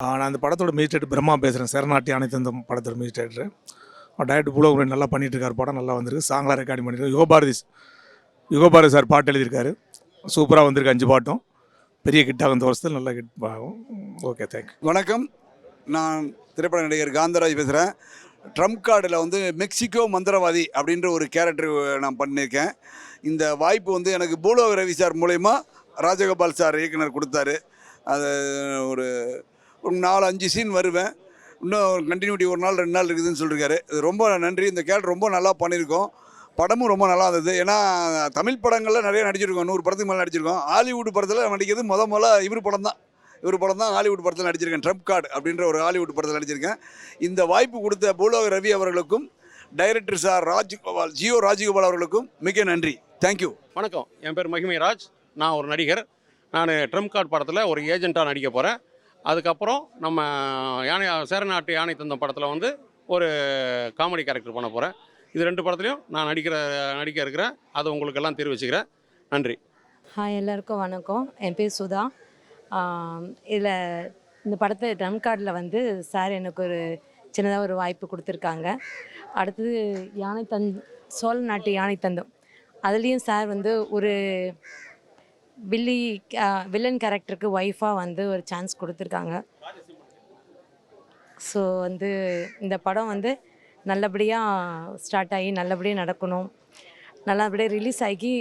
நான் அந்த படத்தோட மியூசிக் பிரம்மா பேசுகிறேன் சரணாட்டி அனைத்து அந்த படத்தோட மியூசிக் டேரக்டர் டேரக்டர் நல்லா பண்ணிட்டு இருக்கார். படம் நல்லா வந்திருக்கு. சாங்லாம் ரெக்கார்டிங் பண்ணியிருக்காரு யுகபாரதி யுகபாரதி சார் பாட்டு எழுதியிருக்காரு. சூப்பராக வந்திருக்கு அஞ்சு பாட்டும். பெரிய கிட்டாக இந்த வருஷத்தில். நல்லா கிட் ஆகும். ஓகே தேங்க் வணக்கம். நான் திரைப்பட நடிகர் காந்தராஜ் பேசுகிறேன் ட்ரம்ப் கார்டில் வந்து மெக்சிகோ மந்திரவாதி அப்படின்ற ஒரு கேரக்டர் நான் பண்ணியிருக்கேன். இந்த வாய்ப்பு வந்து எனக்கு பூலோக ரவி சார் மூலயமா ராஜகோபால் சார் இயக்குனர் கொடுத்தாரு. அது ஒரு நாலு அஞ்சு சீன் வருவேன். இன்னும் கண்டினியூட்டி ஒரு நாள் ரெண்டு நாள் இருக்குதுன்னு சொல்லியிருக்காரு இது ரொம்ப நன்றி. இந்த கேரக்டர் ரொம்ப நல்லா பண்ணியிருக்கோம். படமும் ரொம்ப நல்லா இருந்தது. ஏன்னா தமிழ் படங்களில் நிறைய நடிச்சிருக்கோம். நூறு படத்துக்கு மேலே நடிச்சிருக்கோம். ஹாலிவுட் படத்தில் நடிக்கிறது முத முதல்ல இவர் படம் தான். இவர் படம் தான் ஹாலிவுட் படத்தில் நடிச்சிருக்கேன். ட்ரம்ப் கார்டு அப்படின்ற ஒரு ஹாலிவுட் படத்தில் நடிச்சிருக்கேன். இந்த வாய்ப்பு கொடுத்த பூலோக ரவி அவர்களுக்கும் டைரக்டர் சார் ராஜ்கோபால் ஜியோ ராஜ்கோபால் அவர்களுக்கும் மிக நன்றி. தேங்க்யூ வணக்கம். என் பேர் மகிமைராஜ் நான் ஒரு நடிகர். நான் ட்ரம்ப் கார்டு படத்தில் ஒரு ஏஜென்ட்டாக நடிக்க போகிறேன் அதுக்கப்புறம் நம்ம யானை சேரநாட்டு யானை தந்தம் படத்தில் வந்து ஒரு காமெடி கேரக்டர் பண்ண போகிறேன் இது ரெண்டு படத்துலையும் நான் நடிக்கிற நடிக்க இருக்கிறேன். அதை உங்களுக்கெல்லாம் தெரிவிச்சுக்கிறேன். நன்றி. ஹாய் எல்லாருக்கும் வணக்கம். என் பேர் சுதா. இதில் இந்த படத்தை ட்ரம் கார்டில் வந்து சார் எனக்கு ஒரு சின்னதாக ஒரு வாய்ப்பு கொடுத்துருக்காங்க. அடுத்தது யானை தந் சோழ நாட்டு யானை தந்தம். அதுலேயும் சார் வந்து ஒரு வில்லி வில்லன் கேரக்டருக்கு ஒய்ஃபாக வந்து ஒரு சான்ஸ் கொடுத்துருக்காங்க. ஸோ வந்து இந்த படம் வந்து நல்லபடியாக ஸ்டார்ட் ஆகி நல்லபடியாக நடக்கணும். நல்லபடியாக ரிலீஸ் ஆகி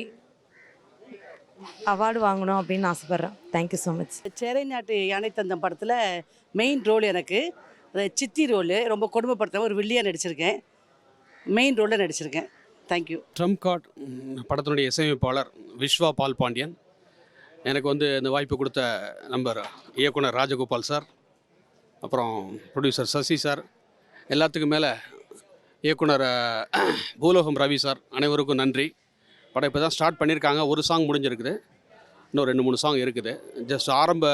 அவார்டு வாங்கணும் அப்படின்னு ஆசைப்பட்றேன். தேங்க்யூ ஸோ மச் சேரை நாட்டு யானை தந்தம் படத்தில் மெயின் ரோல் எனக்கு. அது சித்தி ரோலு ரொம்ப கொடுமைப்படுத்த ஒரு வில்லியாக நடிச்சிருக்கேன். மெயின் ரோலில் நடிச்சிருக்கேன். தேங்க்யூ ட்ரம்ப் கார்டு ம், படத்தினுடைய இசையமைப்பாளர் விஸ்வா பால் பாண்டியன் எனக்கு வந்து இந்த வாய்ப்பு கொடுத்த நம்பர் இயக்குனர் ராஜகோபால் சார் அப்புறம் ப்ரொடியூசர் சசி சார் எல்லாத்துக்கும் மேலே இயக்குனர் பூலோகம் ரவி சார் அனைவருக்கும் நன்றி. படம் இப்போ தான் ஸ்டார்ட் பண்ணியிருக்காங்க. ஒரு சாங் முடிஞ்சிருக்குது. இன்னும் ரெண்டு மூணு சாங் இருக்குது. ஜஸ்ட் ஆரம்ப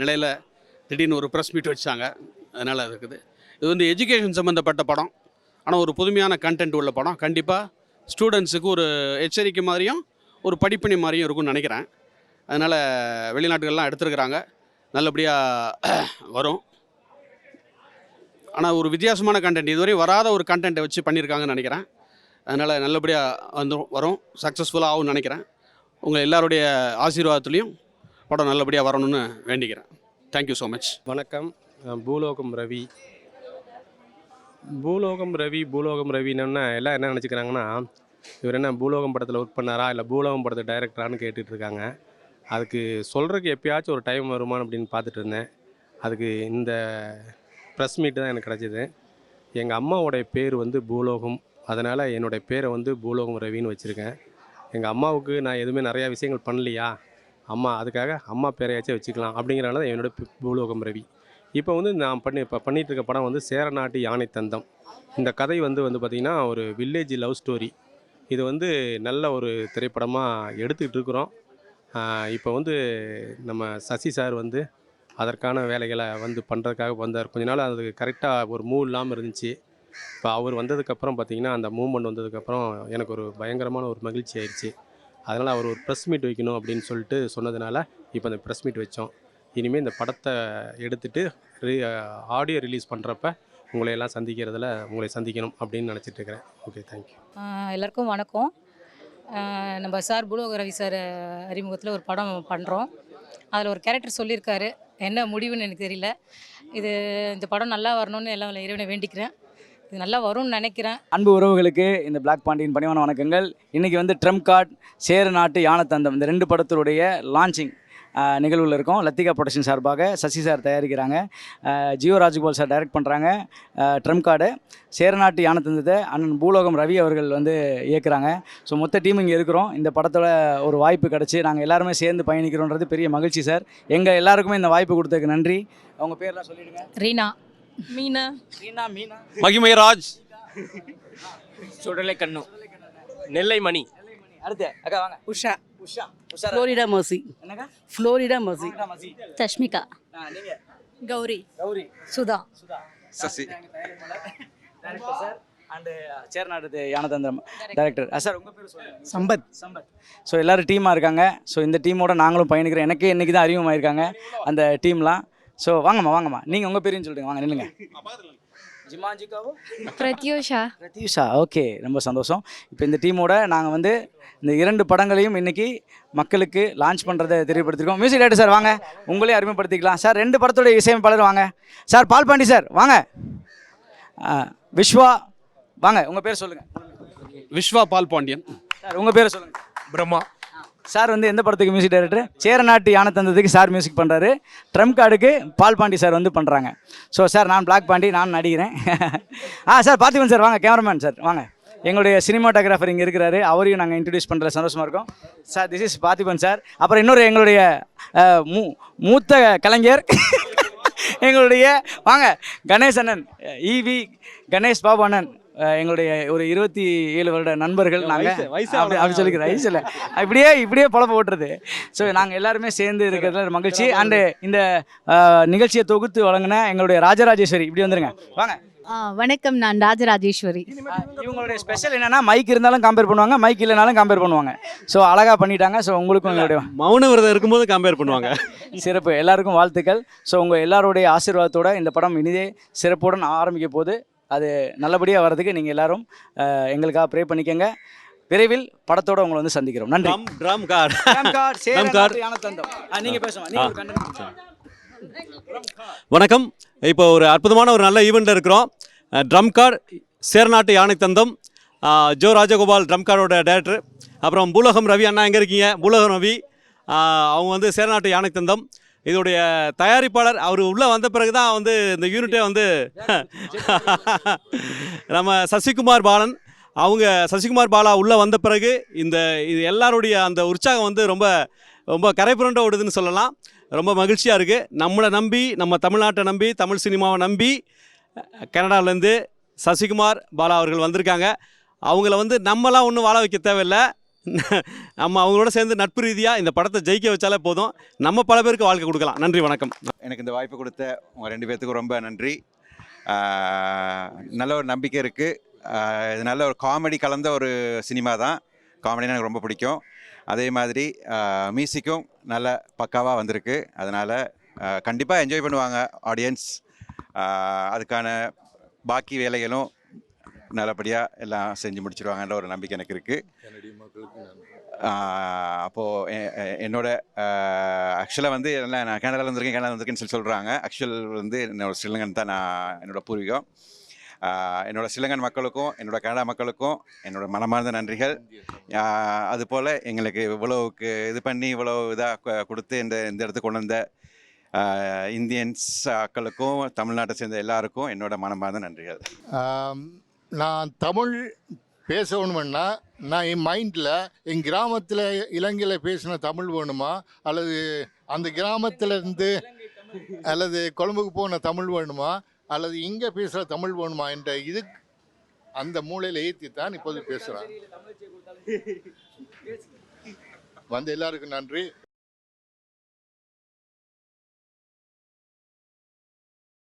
நிலையில் திடீர்னு ஒரு ப்ரெஸ் மீட் வச்சாங்க. அதனால் இருக்குது. இது வந்து எஜுகேஷன் சம்மந்தப்பட்ட படம். ஆனால் ஒரு புதுமையான கண்டென்ட் உள்ள படம். கண்டிப்பாக ஸ்டூடெண்ட்ஸுக்கு ஒரு எச்சரிக்கை மாதிரியும் ஒரு படிப்பணி மாதிரியும் இருக்கும்னு நினைக்கிறேன். அதனால் வெளிநாட்டுகள்லாம் எடுத்துருக்குறாங்க. நல்லபடியாக வரும். ஆனால் ஒரு வித்தியாசமான கண்டென்ட் இதுவரை வராத ஒரு கண்டென்ட்டை வச்சு பண்ணியிருக்காங்கன்னு நினைக்கிறேன். அதனால் நல்லபடியாக வந்துடும் வரும். சக்ஸஸ்ஃபுல்லாக ஆகும்னு நினைக்கிறேன். உங்கள் எல்லாருடைய ஆசீர்வாதத்துலேயும் படம் நல்லபடியாக வரணும்னு வேண்டிக்கிறேன். தேங்க்யூ ஸோ மச் வணக்கம். பூலோகம் ரவி. பூலோகம் ரவி பூலோகம் ரவின்னு எல்லாம் என்ன நினச்சிக்கிறாங்கன்னா இவர் என்ன பூலோகம் படத்தில் ஒர்க் பண்ணாரா? இல்லை பூலோகம் படத்தை டைரக்டரான்னு கேட்டுட்ருக்காங்க அதுக்கு சொல்கிறதுக்கு எப்பயாச்சும் ஒரு டைம் வருமானு அப்படின்னு பார்த்துட்டு இருந்தேன். அதுக்கு இந்த ப்ரெஸ் மீட்டு தான் எனக்கு கிடச்சிது. எங்கள் அம்மாவோடைய பேர் வந்து பூலோகம். அதனால் என்னுடைய பேரை வந்து பூலோகம் ரவின்னு வச்சுருக்கேன். எங்கள் அம்மாவுக்கு நான் எதுவுமே நிறையா விஷயங்கள் பண்ணலையா? அம்மா அதுக்காக அம்மா பேரையாச்சும் வச்சுக்கலாம் அப்படிங்கிறனால தான் என்னோட பூலோகம் ரவி. இப்போ வந்து நான் பண்ணி இப்போ பண்ணிகிட்டு இருக்க படம் வந்து சேரநாட்டு யானை தந்தம். இந்த கதை வந்து வந்து பார்த்திங்கன்னா ஒரு வில்லேஜ் லவ் ஸ்டோரி இது வந்து நல்ல ஒரு திரைப்படமாக எடுத்துக்கிட்டு இருக்கிறோம். இப்போ வந்து நம்ம சசி சார் வந்து அதற்கான வேலைகளை வந்து பண்ணுறதுக்காக வந்தார். கொஞ்ச நாள் அது கரெக்டாக ஒரு மூவ் இல்லாமல் இருந்துச்சு. இப்போ அவர் வந்ததுக்கப்புறம் பார்த்திங்கன்னா அந்த மூவ்மெண்ட் வந்ததுக்கப்புறம் எனக்கு ஒரு பயங்கரமான ஒரு மகிழ்ச்சி ஆயிடுச்சு. அதனால் அவர் ஒரு ப்ரெஸ் மீட் வைக்கணும் அப்படின்னு சொல்லிட்டு சொன்னதுனால இப்போ அந்த ப்ரெஸ் மீட் வச்சோம். இனிமேல் இந்த படத்தை எடுத்துட்டு ஆடியோ ரிலீஸ் பண்ணுறப்ப உங்களை எல்லாம் சந்திக்கிறதுல உங்களை சந்திக்கணும் அப்படின்னு நினச்சிட்டு இருக்கிறேன். ஓகே தேங்க்யூ எல்லாருக்கும் வணக்கம். நம்ம சார் புலோக ரவி சார் அறிமுகத்தில் ஒரு படம் பண்ணுறோம் அதில் ஒரு கேரக்டர் சொல்லியிருக்காரு. என்ன முடிவுன்னு எனக்கு தெரியல. இது இந்த படம் நல்லா வரணும்னு எல்லாம் இறைவனை வேண்டிக்கிறேன். இது நல்லா வரும்னு நினைக்கிறேன். அன்பு உறவுகளுக்கு இந்த பிளாக் பாண்டியின் பணிவான வணக்கங்கள். இன்றைக்கி வந்து ட்ரம் கார்ட் சேர நாட்டு யானத்தந்தம். இந்த ரெண்டு படத்தினுடைய லான்ச்சிங் நிகழ்வில் இருக்கோம். லத்திகா ப்ரொடக்ஷன் சார்பாக சசி சார் தயாரிக்கிறாங்க. ஜியோ ராஜ்கோபால் சார் டைரக்ட் பண்ணுறாங்க ட்ரம்ப் கார்டு சேரநாட்டு யானத்தந்தத்தை அண்ணன் பூலோகம் ரவி அவர்கள் வந்து இயக்குறாங்க. ஸோ மொத்த டீம் இங்கே இருக்கிறோம். இந்த படத்தோட ஒரு வாய்ப்பு கிடச்சி நாங்கள் எல்லாருமே சேர்ந்து பயணிக்கிறோன்றது பெரிய மகிழ்ச்சி சார். எங்கள் எல்லாருக்குமே இந்த வாய்ப்பு கொடுத்ததுக்கு நன்றி. அவங்க பேர்லாம் சொல்லிடுங்க. ரீனா. மீனா. மீனா. மீனா மகிமைராஜ் சுடலை கண்ணு நெல்லை மணி அடுத்து அக்கா வாங்க. உஷா. உஷா உஷா ஃப்ளோரிடா மர்சி என்னக்கா ஃப்ளோரிடா மர்சி மசி தஷ்மிகா. ஆ நீங்கள் Gowri. Gowri. Sudha. Sudha. Sasi. Director sir and சேர்நாடு யானதந்திரம் டைரக்டர் சார் உங்கள் பேர் சொல்லுங்கள் சம்பத். சம்பத். ஸோ எல்லோரும் டீமாக இருக்காங்க. ஸோ இந்த டீமோட நாங்களும் பயணிக்கிறோம். எனக்கே இன்றைக்கி தான் அறிமுகமாயிருக்காங்க அந்த டீம்லாம் ஸோ வாங்கம்மா வாங்கம்மா. நீங்கள் உங்கள் பேரையும் சொல்லுங்க. வாங்க நில்லுங்க. ஜிமாஜிக்காவோ பிரத்யூஷா. பிரத்யூஷா ஓகே ரொம்ப சந்தோஷம். இப்போ இந்த டீமோட நாங்கள் வந்து இந்த இரண்டு படங்களையும் இன்னைக்கு மக்களுக்கு லான்ச் பண்ணுறதை தெரியப்படுத்திருக்கோம். மியூசிக் டேரக்டர் சார் வாங்க. உங்களே அறிமுகப்படுத்திக்கலாம் சார் ரெண்டு படத்தோட இசையமைப்பாளர் வாங்க. சார் பால்பாண்டி சார் வாங்க. விஸ்வா வாங்க உங்கள் பேர் சொல்லுங்கள் விஸ்வா பால் பாண்டியன். சார் உங்கள் பேரை சொல்லுங்கள் பிரம்மா. சார் வந்து எந்த படத்துக்கு மியூசிக் டைரக்டர் சேரநாட்டு யானை தந்ததுக்கு சார் மியூசிக் பண்ணுறாரு ட்ரம் கார்டுக்கு பால் பாண்டி சார் வந்து பண்ணுறாங்க ஸோ சார் நான் பிளாக் பாண்டி நான் நடிக்கிறேன் ஆ சார் பார்த்திபன் சார் வாங்க கேமராமேன் சார் வாங்க. எங்களுடைய சினிமாட்டோகிராஃபர் இங்கே இருக்கிறாரு. அவரையும் நாங்கள் இன்ட்ரடியூஸ் பண்ணுற சந்தோஷமாக இருக்கோம். Sir this is Parthiban sir அப்புறம் இன்னொரு எங்களுடைய மூ மூத்த கலைஞர். எங்களுடைய வாங்க கணேஷ் அண்ணன் இவி கணேஷ் பாபு அண்ணன். எங்களுடைய ஒரு இருபத்தி ஏழு வருட நண்பர்கள் நாங்கள் அப்படி அப்படி சொல்லிக்கிறேன் வயசு. இல்லை. இப்படியே இப்படியே பொழப்ப ஓட்டுறது. ஸோ நாங்கள் எல்லாருமே சேர்ந்து இருக்கிறதுல மகிழ்ச்சி. அண்டு இந்த நிகழ்ச்சியை தொகுத்து வழங்கின எங்களுடைய ராஜராஜேஸ்வரி இப்படி வந்துருங்க. வாங்க. வணக்கம். நான் ராஜராஜேஸ்வரி. இவங்களுடைய ஸ்பெஷல் என்னன்னா மைக் இருந்தாலும் கம்பேர் பண்ணுவாங்க மைக் இல்லைனாலும் கம்பேர் பண்ணுவாங்க. ஸோ அழகாக பண்ணிட்டாங்க. ஸோ உங்களுக்கும் எங்களுடைய மௌன விரதம் இருக்கும்போது கம்பேர் பண்ணுவாங்க. சிறப்பு. எல்லாருக்கும் வாழ்த்துக்கள். ஸோ உங்கள் எல்லாருடைய ஆசீர்வாதத்தோட இந்த படம் இனிதே சிறப்புடன் ஆரம்பிக்க போது அது நல்லபடியாக வர்றதுக்கு நீங்கள் எல்லாரும் எங்களுக்காக ப்ரே பண்ணிக்கங்க. விரைவில் படத்தோட உங்களை வந்து சந்திக்கிறோம். நன்றி. Drum drum card Drum card, சேர Drum card. நாட்டு யானைத்தந்தம். ஆ, நீங்க பேசுங்க நீங்க ஒரு content கொடுங்க. வணக்கம். இப்போ ஒரு அற்புதமான ஒரு நல்ல ஈவெண்ட்டில் இருக்கிறோம். ட்ரம் கார்டு சேர்நாட்டு யானை தந்தம் ஜோ ராஜகோபால் ட்ரம் கார்டோட டேரக்டர் அப்புறம் பூலோகம் ரவி அண்ணா எங்கே இருக்கீங்க? பூலோகம் ரவி. அவங்க வந்து சேர்நாட்டு யானை தந்தம் இதோடைய தயாரிப்பாளர் அவர் உள்ளே வந்த பிறகு தான் வந்து இந்த யூனிட்டே வந்து நம்ம சசிகுமார் பாலன். அவங்க சசிகுமார் பாலா உள்ளே வந்த பிறகு இந்த இது எல்லாருடைய அந்த உற்சாகம் வந்து ரொம்ப ரொம்ப கரைபுரண்ட ஓடுதுன்னு சொல்லலாம். ரொம்ப மகிழ்ச்சியாக இருக்குது நம்மளை நம்பி நம்ம தமிழ்நாட்டை நம்பி தமிழ் சினிமாவை நம்பி கனடாலேருந்து சசிகுமார் பாலா அவர்கள் வந்திருக்காங்க. அவங்கள வந்து நம்மலாம் ஒன்றும் வாழ வைக்க தேவையில்லை. நம்ம அவங்களோட சேர்ந்து நட்பு ரீதியாக இந்த படத்தை ஜெயிக்க வச்சாலே போதும். நம்ம பல பேருக்கு வாழ்க்கை கொடுக்கலாம். நன்றி வணக்கம். எனக்கு இந்த வாய்ப்பு கொடுத்த உங்கள் ரெண்டு பேர்த்துக்கும் ரொம்ப நன்றி. நல்ல ஒரு நம்பிக்கை இருக்குது இது நல்ல ஒரு காமெடி கலந்த ஒரு சினிமா தான். காமெடினா எனக்கு ரொம்ப பிடிக்கும். அதே மாதிரி மியூசிக்கும் நல்ல பக்காவாக வந்திருக்கு. அதனால் கண்டிப்பாக என்ஜாய் பண்ணுவாங்க ஆடியன்ஸ் அதுக்கான பாக்கி வேலைகளும் நல்லபடியாக எல்லாம் செஞ்சு முடிச்சிருவாங்கன்ற ஒரு நம்பிக்கை எனக்கு இருக்குது அப்போது என்னோட ஆக்சுவலாக வந்து எல்லாம் நான் கனடாவில் வந்திருக்கேன் கனடா வந்திருக்கேன்னு சொல்லி சொல்கிறாங்க ஆக்சுவல் வந்து என்னோட ஸ்ரீலங்கன் தான் நான் என்னோட பூர்வீகம். ஆஹ் என்னோட ஸ்ரீலங்கன் மக்களுக்கும் என்னோட கனடா மக்களுக்கும் என்னோட மனமார்ந்த நன்றிகள். அதுபோல் எங்களுக்கு இவ்வளவுக்கு இது பண்ணி இவ்வளோ இதாக கொடுத்து இந்த இந்த இடத்துக்கு கொண்டு வந்த இந்தியன்ஸ் மக்களுக்கும் தமிழ்நாட்டை சேர்ந்த எல்லாருக்கும் என்னோட மனமார்ந்த நன்றிகள். நான் தமிழ் பேசணும்னா நான் என் மைண்டில் என் கிராமத்தில் இலங்கையில் பேசின தமிழ் வேணுமா? அல்லது அந்த கிராமத்தில் இருந்து அல்லது கொழம்புக்கு போன தமிழ் வேணுமா? அல்லது இங்கே பேசுகிற தமிழ் வேணுமா? என்ற இது அந்த மூலையில் ஏற்றி தான் இப்போது பேசுகிறேன் வந்த எல்லாருக்கும் நன்றி.